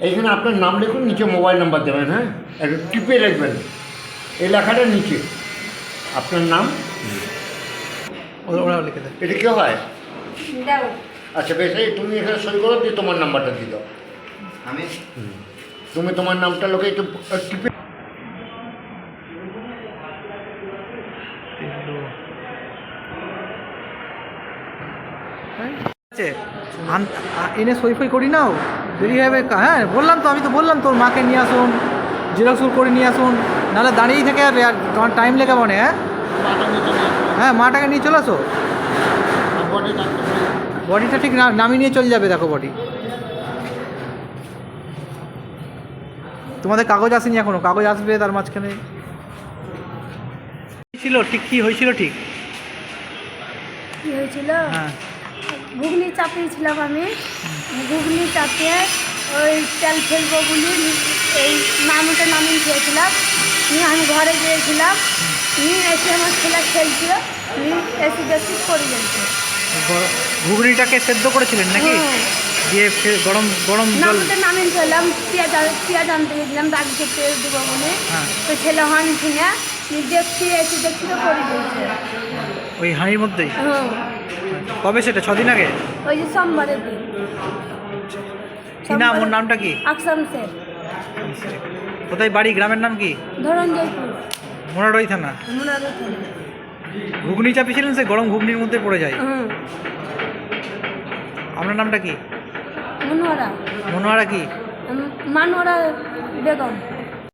এইখানে আপনার নাম লিখুন নিচে মোবাইল নাম্বার দেবেন হ্যাঁ? একটু টিপে লিখবেন। এই লেখাটার নিচে। আপনার নাম? ওরা ওরা লিখে দেয়। এটা কি হয়? দাও আচ্ছা বেশ এই তুমি এখানে সই করো দিয়ে তোমার নাম্বারটা দিয়ে দাও। আমি? তুমি তোমার নামটা লোকে একটু টিপে আছে এনে সই ফই করি নাও? দেরি হবে হ্যাঁ বললাম তো আমি তো বললাম তোর মাকে নিয়ে আসুন জেরক্স করে নিয়ে আসুন নাহলে দাঁড়িয়েই থেকে যাবে আর তোমার টাইম লেগে মনে হ্যাঁ? হ্যাঁ মাটাকে নিয়ে চলে আসো? বডিটা ঠিক নামিয়ে নিয়ে চলে যাবে দেখো বডি তোমাদের কাগজ আসেনি এখনও? কাগজ আসবে তার মাঝখানে। ছিল? ঠিক কি হয়েছিল ঠিক? কি হয়েছিল? হ্যাঁ। ঘুগনি চাপিয়েছিলাম আমি। ঘুগনি চাপিয়ে ওই তেল ফেলব বলি এই নামটা নামিয়ে খেয়েছিলাম। নিয়ে আমি ঘরে গিয়েছিলাম। নিয়ে এসে আমার ছেলে খেলছিল। নিয়ে এসে দেখছি পড়ে গেছে। ঘুগনিটাকে সেদ্ধ করেছিলেন নাকি? হ্যাঁ। দিয়ে গরম গরম জল নামিয়ে ফেললাম পেঁয়াজ পেঁয়াজ আনতে গেছিলাম দাদিকে পেঁয়াজ দেবো বলে। হ্যাঁ। তো ছেলে হন কিনে দেখছি এসে দেখছি তো পড়ে গেছে। ওই হাঁড়ির মধ্যেই? হ্যাঁ। কবে সেটা? ছদিন আগে? ওই যে সোমবারের দিন। কি নাম? ওর নামটা কি? আকসাম স্যার কোথায় বাড়ি? গ্রামের নাম কি? ধরুন জয়পুর মোনাডই থানা। মুনারো থানা। ঘুগনি চাপিয়েছিলেন সে গরম ঘুগনির মধ্যে পড়ে যায়। আপনার নামটা কি? মনোয়ারা। মনোয়ারা কি? মানোয়ারা বেগম।